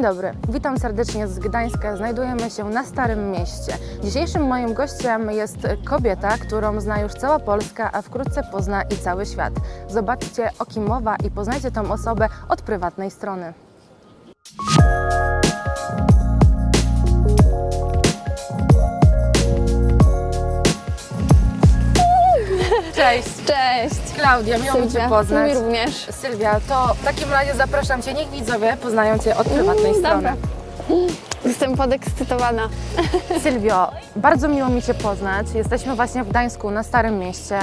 Dzień dobry, witam serdecznie z Gdańska. Znajdujemy się na Starym Mieście. Dzisiejszym moim gościem jest kobieta, którą zna już cała Polska, a wkrótce pozna i cały świat. Zobaczcie o kim mowa i poznajcie tą osobę od prywatnej strony. Cześć, Cześć! Klaudia, miło mi Cię Sylwia. poznać. Mi również. Sylwia, to w takim razie zapraszam Cię, niech widzowie poznają Cię od prywatnej Mm, strony. dobra. Jestem podekscytowana. Sylwio, bardzo miło mi Cię poznać. Jesteśmy właśnie w Gdańsku, na Starym Mieście.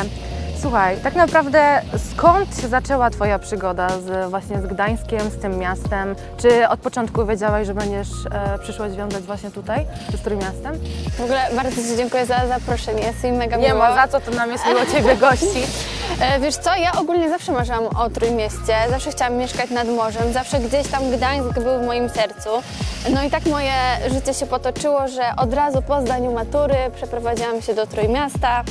Słuchaj, tak naprawdę skąd się zaczęła Twoja przygoda z, właśnie z Gdańskiem, z tym miastem? Czy od początku wiedziałaś, że będziesz e, przyszła związać właśnie tutaj, z Trójmiastem? W ogóle bardzo Ci dziękuję za zaproszenie. Jest mi mega Nie miło. ma za co, to nam jest miło Ciebie gościć. E, Wiesz co, ja ogólnie zawsze marzyłam o Trójmieście, zawsze chciałam mieszkać nad morzem, zawsze gdzieś tam Gdańsk był w moim sercu. No i tak moje życie się potoczyło, że od razu po zdaniu matury przeprowadziłam się do Trójmiasta,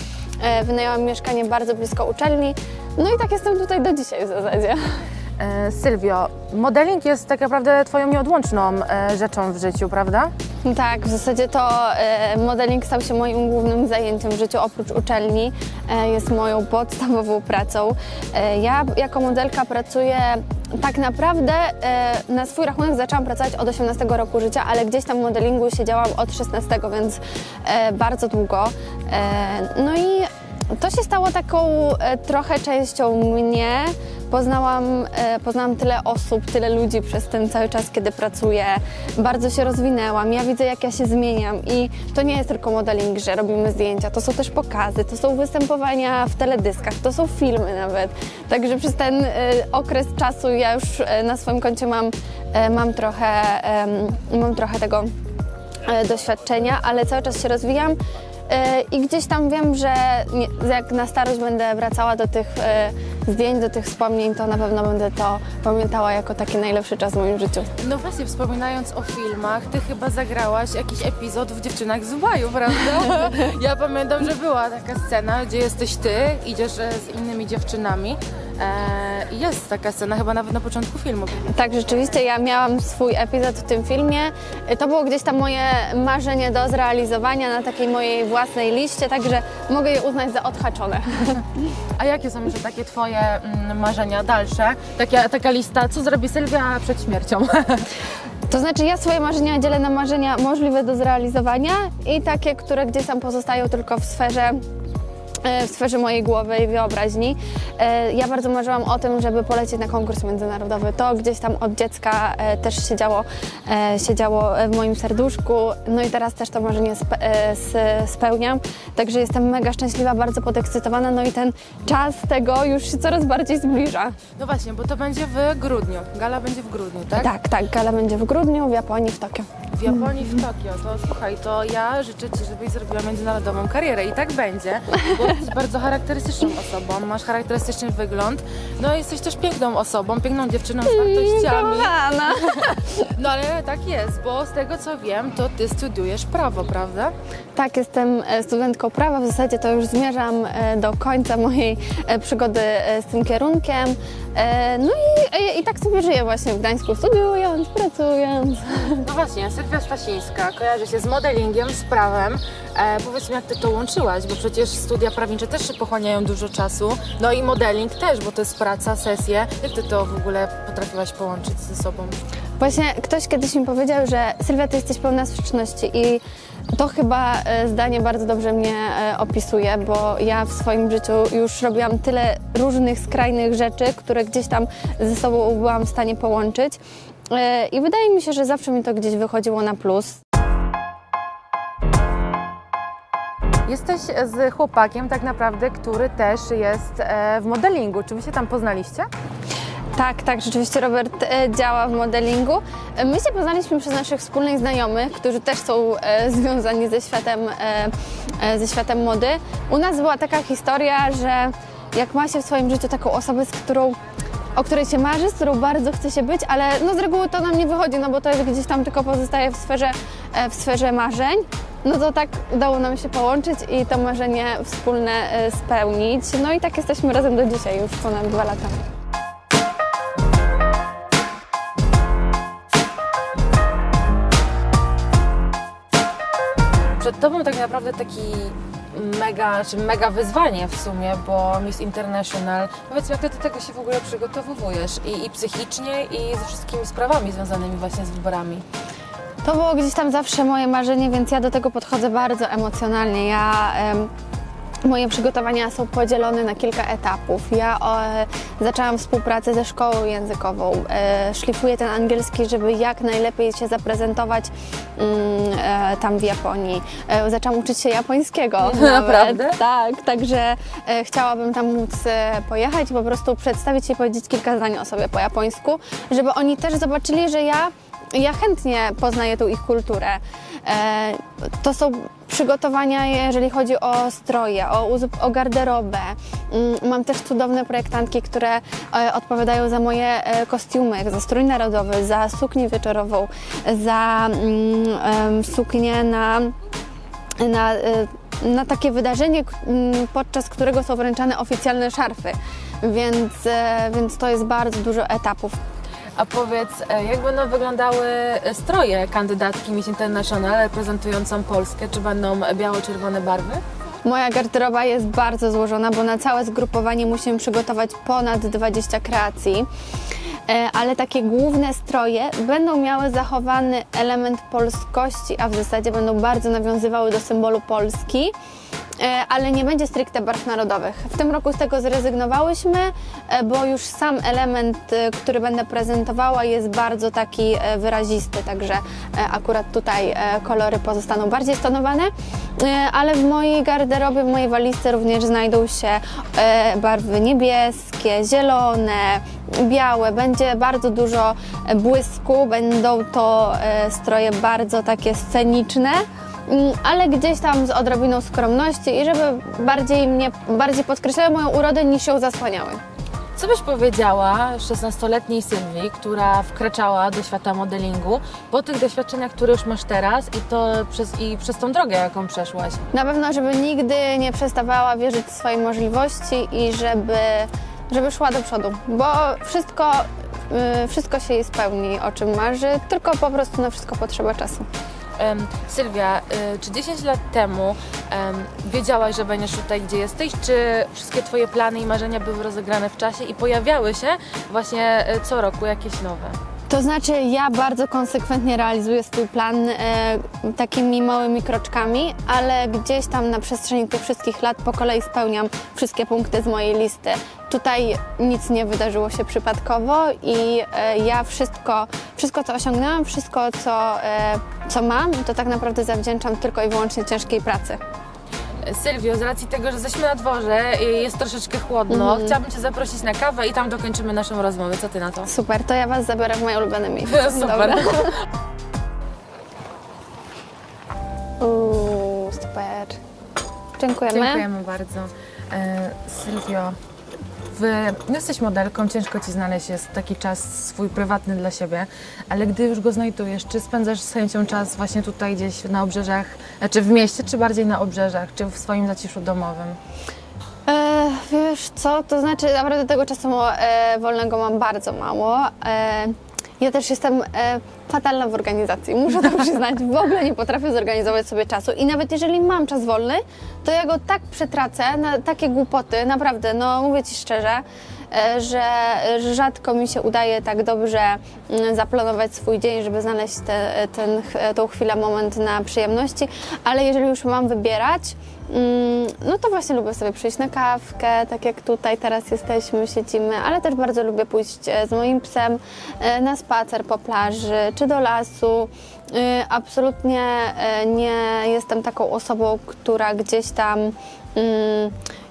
e, wynajęłam mieszkanie bardzo blisko uczelni, no i tak jestem tutaj do dzisiaj w zasadzie. E, Sylwio, modeling jest tak naprawdę Twoją nieodłączną e, rzeczą w życiu, prawda? Tak, w zasadzie to e, modeling stał się moim głównym zajęciem w życiu oprócz uczelni. E, jest moją podstawową pracą. E, ja jako modelka pracuję tak naprawdę na swój rachunek zaczęłam pracować od 18 roku życia, ale gdzieś tam w modelingu siedziałam od 16, więc bardzo długo. No i to się stało taką trochę częścią mnie. Poznałam, e, poznałam tyle osób, tyle ludzi przez ten cały czas, kiedy pracuję. Bardzo się rozwinęłam. Ja widzę, jak ja się zmieniam i to nie jest tylko modeling, że robimy zdjęcia. To są też pokazy, to są występowania w teledyskach, to są filmy nawet. Także przez ten e, okres czasu ja już e, na swoim koncie mam, mam, trochę, mam trochę tego doświadczenia, ale cały czas się rozwijam. E, I gdzieś tam wiem, że jak na starość będę wracała do tych e, zdjęć, do tych wspomnień, to na pewno będę to pamiętała jako taki najlepszy czas w moim życiu. No właśnie, wspominając o filmach, ty chyba zagrałaś jakiś epizod w Dziewczynach z Ubaju, prawda? Ja pamiętam, że była taka scena, gdzie jesteś ty, idziesz e, z innymi dziewczynami. E, i jest taka scena, chyba nawet na początku filmu. Tak, rzeczywiście ja miałam swój epizod w tym filmie. E, To było gdzieś tam moje marzenie do zrealizowania na takiej mojej własnej liście, także mogę je uznać za odhaczone. A jakie są jeszcze takie twoje mm, marzenia dalsze? Taka, taka lista, co zrobi Sylwia przed śmiercią? To znaczy ja swoje marzenia dzielę na marzenia możliwe do zrealizowania i takie, które gdzieś tam pozostają tylko w sferze w sferze mojej głowy i wyobraźni. E, Ja bardzo marzyłam o tym, żeby polecieć na konkurs międzynarodowy. To gdzieś tam od dziecka e, też siedziało, e, siedziało w moim serduszku. No i teraz też to marzenie spe- e, spełniam. Także jestem mega szczęśliwa, bardzo podekscytowana. No i ten czas tego już się coraz bardziej zbliża. No właśnie, bo to będzie w grudniu. Gala będzie w grudniu, tak? Tak, tak. Gala będzie w grudniu, w Japonii, w Tokio. W Japonii, w Tokio. To słuchaj, to ja życzę Ci, żebyś zrobiła międzynarodową karierę i tak będzie, bo jesteś bardzo charakterystyczną osobą, masz charakterystyczny wygląd, no i jesteś też piękną osobą, piękną dziewczyną z wartościami. Kochana. No ale tak jest, bo z tego co wiem, to Ty studiujesz prawo, prawda? Tak, jestem e, studentką prawa. W zasadzie to już zmierzam e, do końca mojej e, przygody e, z tym kierunkiem. E, No i, i, i tak sobie żyję właśnie w Gdańsku, studiując, pracując. No właśnie, Sylwia Stasińska kojarzy się z modelingiem, z prawem. E, powiedz mi, jak Ty to łączyłaś, bo przecież studia prawnicze też się pochłaniają dużo czasu, no i modeling też, bo to jest praca, sesje. Jak Ty to w ogóle potrafiłaś połączyć ze sobą? Właśnie ktoś kiedyś mi powiedział, że Sylwia, ty jesteś pełna sprzeczności i to chyba e, zdanie bardzo dobrze mnie e, opisuje, bo ja w swoim życiu już robiłam tyle różnych skrajnych rzeczy, które gdzieś tam ze sobą byłam w stanie połączyć. E, I wydaje mi się, że zawsze mi to gdzieś wychodziło na plus. Jesteś z chłopakiem tak naprawdę, który też jest e, w modelingu. Czy Wy się tam poznaliście? Tak, tak, rzeczywiście Robert e, działa w modelingu. E, My się poznaliśmy przez naszych wspólnych znajomych, którzy też są związani ze światem, ze światem mody. U nas była taka historia, że jak ma się w swoim życiu taką osobę, z którą o której się marzy, z którą bardzo chce się być, ale no z reguły to nam nie wychodzi, no bo to jest gdzieś tam tylko pozostaje w sferze, w sferze marzeń no to tak udało nam się połączyć i to marzenie wspólne y, spełnić. No i tak jesteśmy razem do dzisiaj, już ponad dwa lata. Przed Tobą tak naprawdę taki mega, czy mega wyzwanie w sumie, bo Miss International, powiedzmy, jak ty do tego się w ogóle przygotowujesz i, i psychicznie, i ze wszystkimi sprawami związanymi właśnie z wyborami? To było gdzieś tam zawsze moje marzenie, więc ja do tego podchodzę bardzo emocjonalnie. Ja, em, moje przygotowania są podzielone na kilka etapów. Ja e, zaczęłam współpracę ze szkołą językową. E, szlifuję ten angielski, żeby jak najlepiej się zaprezentować mm, e, tam w Japonii. E, zaczęłam uczyć się japońskiego. Naprawdę? Tak, także e, chciałabym tam móc e, pojechać i po prostu przedstawić się i powiedzieć kilka zdań o sobie po japońsku, żeby oni też zobaczyli, że ja ja chętnie poznaję tą ich kulturę. E, to są przygotowania, jeżeli chodzi o stroje, o, o garderobę. Mm, Mam też cudowne projektantki, które e, odpowiadają za moje e, kostiumy, za strój narodowy, za suknię wieczorową, za mm, suknię na na, na takie wydarzenie, k- m, podczas którego są wręczane oficjalne szarfy. Więc, więc to jest bardzo dużo etapów. A powiedz, e, jak będą wyglądały stroje kandydatki Miss International reprezentującą Polskę? Czy będą biało-czerwone barwy? Moja garderoba jest bardzo złożona, bo na całe zgrupowanie musimy przygotować ponad 20 kreacji. E, Ale takie główne stroje będą miały zachowany element polskości, a w zasadzie będą bardzo nawiązywały do symbolu Polski. E, ale nie będzie stricte barw narodowych. W tym roku z tego zrezygnowałyśmy, e, bo już sam element, e, który będę prezentowała jest bardzo taki wyrazisty, także akurat tutaj kolory pozostaną bardziej stonowane, ale w mojej garderobie, w mojej walizce również znajdą się barwy niebieskie, zielone, białe, będzie bardzo dużo błysku, będą to stroje bardzo takie sceniczne. Mm, ale gdzieś tam z odrobiną skromności i żeby bardziej mnie, bardziej podkreślały moją urodę niż ją zasłaniały. Co byś powiedziała 16-letniej Sylwii, która wkraczała do świata modelingu po tych doświadczeniach, które już masz teraz i to przez, i przez tą drogę, jaką przeszłaś? Na pewno, żeby nigdy nie przestawała wierzyć w swoje możliwości i żeby, żeby szła do przodu, bo wszystko, y, wszystko się jej spełni, o czym marzy, tylko po prostu na wszystko potrzeba czasu. Em, Sylwia, y, czy 10 lat temu em, wiedziałaś, że będziesz tutaj, gdzie jesteś? Czy wszystkie Twoje plany i marzenia były rozegrane w czasie i pojawiały się właśnie y, co roku jakieś nowe? To znaczy, ja bardzo konsekwentnie realizuję swój plan e, takimi małymi kroczkami, ale gdzieś tam na przestrzeni tych wszystkich lat po kolei spełniam wszystkie punkty z mojej listy. Tutaj nic nie wydarzyło się przypadkowo i e, ja wszystko, wszystko co osiągnęłam, wszystko co, e, co mam, to tak naprawdę zawdzięczam tylko i wyłącznie ciężkiej pracy. Sylwio, z racji tego, że jesteśmy na dworze i jest troszeczkę chłodno, chciałabym Cię zaprosić na kawę i tam dokończymy naszą rozmowę. Co Ty na to? Super, to ja Was zabiorę w moje ulubione miejsce. Super. Uuu, super. Dziękujemy. Dziękujemy bardzo. E, Sylwio, wy, no jesteś modelką, ciężko Ci znaleźć jest taki czas swój prywatny dla siebie, ale gdy już go znajdujesz, czy spędzasz z chęcią czas właśnie tutaj gdzieś na obrzeżach, czy w mieście, czy bardziej na obrzeżach, czy w swoim zaciszu domowym? E, wiesz co, to znaczy naprawdę tego czasu e, wolnego mam bardzo mało. E, ja też jestem e, fatalna w organizacji, muszę to przyznać. W ogóle nie potrafię zorganizować sobie czasu i nawet jeżeli mam czas wolny, to ja go tak przetracę na takie głupoty, naprawdę, no mówię Ci szczerze, e, że rzadko mi się udaje tak dobrze mm, zaplanować swój dzień, żeby znaleźć te, ten, chwilę, moment na przyjemności, ale jeżeli już mam wybierać, No to właśnie lubię sobie przyjść na kawkę, tak jak tutaj teraz jesteśmy, siedzimy, ale też bardzo lubię pójść e, z moim psem e, na spacer po plaży czy do lasu. E, Absolutnie nie jestem taką osobą, która gdzieś tam mm,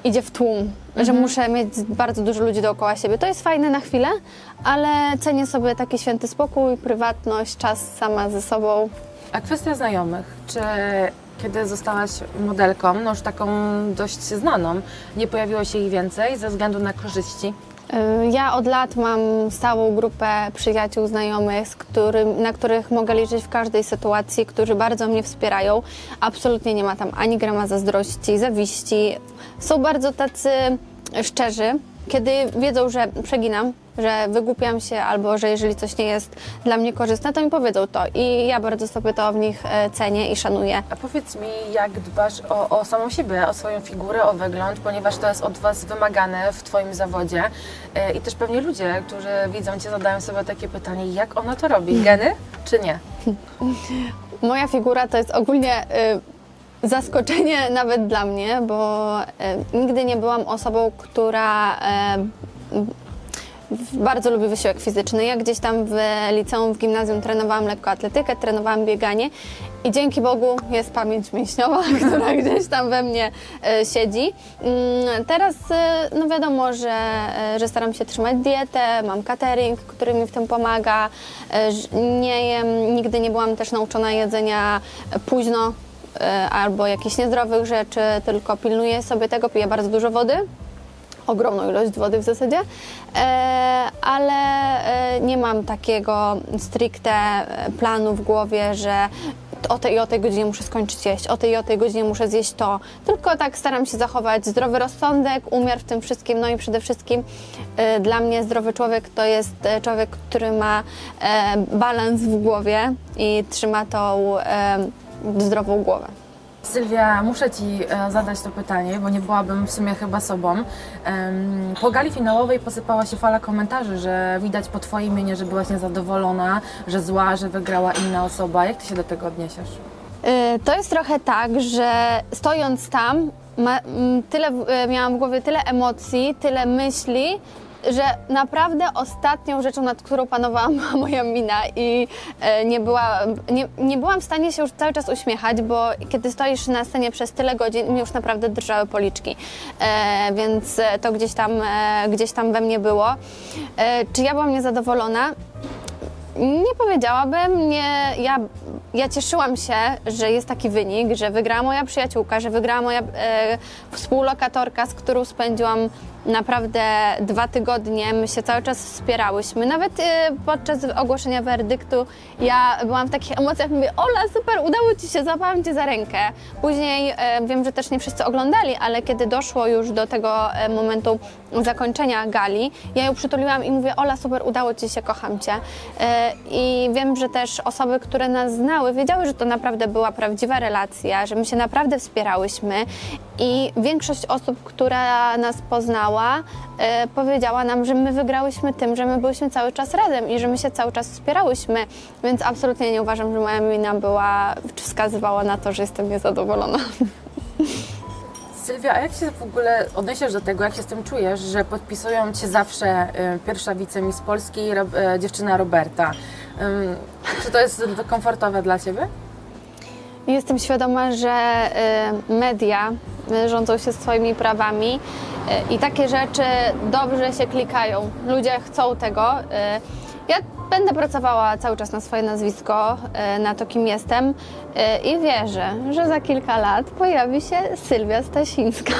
idzie w tłum, że muszę mieć bardzo dużo ludzi dookoła siebie. To jest fajne na chwilę, ale cenię sobie taki święty spokój, prywatność, czas sama ze sobą. A kwestia znajomych, czy kiedy zostałaś modelką, no już taką dość znaną, nie pojawiło się ich więcej ze względu na korzyści? Y, Ja od lat mam stałą grupę przyjaciół, znajomych, którym, na których mogę liczyć w każdej sytuacji, którzy bardzo mnie wspierają. Absolutnie nie ma tam ani grama zazdrości, zawiści. Są bardzo tacy szczerzy. Kiedy wiedzą, że przeginam, że wygłupiam się albo że jeżeli coś nie jest dla mnie korzystne, to mi powiedzą to i ja bardzo sobie to w nich e, cenię i szanuję. A powiedz mi, jak dbasz o, o samą siebie, o swoją figurę, o wygląd, ponieważ to jest od Was wymagane w Twoim zawodzie. E, I też pewnie ludzie, którzy widzą Cię, zadają sobie takie pytanie, jak ona to robi? Geny czy nie? Moja figura to jest ogólnie y, zaskoczenie nawet dla mnie, bo y, nigdy nie byłam osobą, która w- bardzo lubi wysiłek fizyczny. Ja gdzieś tam w liceum, w gimnazjum trenowałam lekkoatletykę, trenowałam bieganie i dzięki Bogu jest pamięć mięśniowa, która gdzieś tam we mnie e, siedzi. Mm, Teraz e, no wiadomo, że, e, że staram się trzymać dietę, mam catering, który mi w tym pomaga. Nie jem, nigdy nie byłam też nauczona jedzenia późno albo jakichś niezdrowych rzeczy, tylko pilnuję sobie tego, piję bardzo dużo wody ogromną ilość wody w zasadzie, e, ale e, nie mam takiego stricte e, planu w głowie, że o tej i o tej godzinie muszę skończyć jeść, o tej i o tej godzinie muszę zjeść to, tylko tak staram się zachować zdrowy rozsądek, umiar w tym wszystkim, no i przede wszystkim dla mnie zdrowy człowiek to jest człowiek, który ma balans w głowie i trzyma tą e, zdrową głowę. Sylwia, muszę Ci e, zadać to pytanie, bo nie byłabym w sumie chyba sobą. Po gali finałowej posypała się fala komentarzy, że widać po Twojej mienie, że byłaś niezadowolona, że zła, że wygrała inna osoba. Jak Ty się do tego odniesiesz? Y, To jest trochę tak, że stojąc tam, tyle, y, miałam w głowie tyle emocji, tyle myśli, że naprawdę ostatnią rzeczą, nad którą panowała moja mina i e, nie, była, nie, nie byłam w stanie się już cały czas uśmiechać, bo kiedy stoisz na scenie przez tyle godzin, mi już naprawdę drżały policzki, e, więc e, to gdzieś tam, e, gdzieś tam we mnie było. E, czy ja byłam niezadowolona? Nie powiedziałabym, nie, ja, ja cieszyłam się, że jest taki wynik, że wygrała moja przyjaciółka, że wygrała moja e, współlokatorka, z którą spędziłam naprawdę dwa tygodnie. My się cały czas wspierałyśmy. Nawet e, podczas ogłoszenia werdyktu ja byłam w takich emocjach, mówię, Ola, super, udało Ci się, złapałam Cię za rękę. Później e, wiem, że też nie wszyscy oglądali, ale kiedy doszło już do tego e, momentu zakończenia gali, ja ją przytuliłam i mówię, Ola, super, udało Ci się, kocham Cię. E, I wiem, że też osoby, które nas znały, wiedziały, że to naprawdę była prawdziwa relacja, że my się naprawdę wspierałyśmy i większość osób, która nas poznała, e, powiedziała nam, że my wygrałyśmy tym, że my byłyśmy cały czas razem i że my się cały czas wspierałyśmy, więc absolutnie nie uważam, że moja mina była, czy wskazywała na to, że jestem niezadowolona. Sylwia, a jak się w ogóle odniesiesz do tego, jak się z tym czujesz, że podpisują Cię zawsze y, pierwsza wicemis Polski, y, dziewczyna Roberta? Ym, Czy to jest komfortowe dla Ciebie? Jestem świadoma, że y, media y, rządzą się swoimi prawami y, i takie rzeczy dobrze się klikają. Ludzie chcą tego. y. Ja będę pracowała cały czas na swoje nazwisko, y, na to, kim jestem i wierzę, że za kilka lat pojawi się Sylwia Stasińska.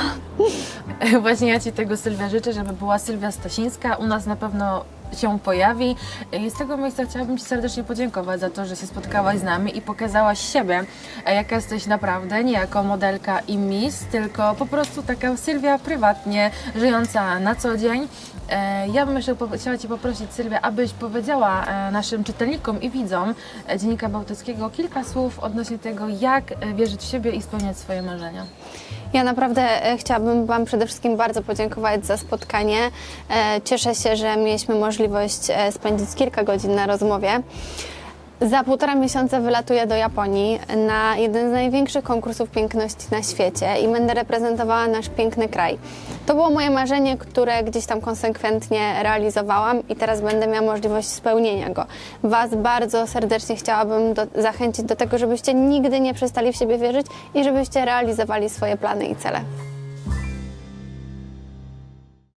Właśnie ja Ci tego Sylwia życzę, żeby była Sylwia Stasińska. U nas na pewno się pojawi. I z tego miejsca chciałabym Ci serdecznie podziękować za to, że się spotkałaś z nami i pokazałaś siebie, e, jaka jesteś naprawdę, nie jako modelka i miss, tylko po prostu taka Sylwia prywatnie, żyjąca na co dzień. E, Ja bym jeszcze chciała Cię poprosić, Sylwia, abyś powiedziała e, naszym czytelnikom i widzom e, Dziennika Bałtyckiego kilka słów odnośnie tego, jak wierzyć w siebie i spełniać swoje marzenia. Ja naprawdę chciałabym Wam przede wszystkim bardzo podziękować za spotkanie. Cieszę się, że mieliśmy możliwość spędzić kilka godzin na rozmowie. Za półtora miesiąca wylatuję do Japonii na jeden z największych konkursów piękności na świecie i będę reprezentowała nasz piękny kraj. To było moje marzenie, które gdzieś tam konsekwentnie realizowałam i teraz będę miała możliwość spełnienia go. Was bardzo serdecznie chciałabym do, zachęcić do tego, żebyście nigdy nie przestali w siebie wierzyć i żebyście realizowali swoje plany i cele.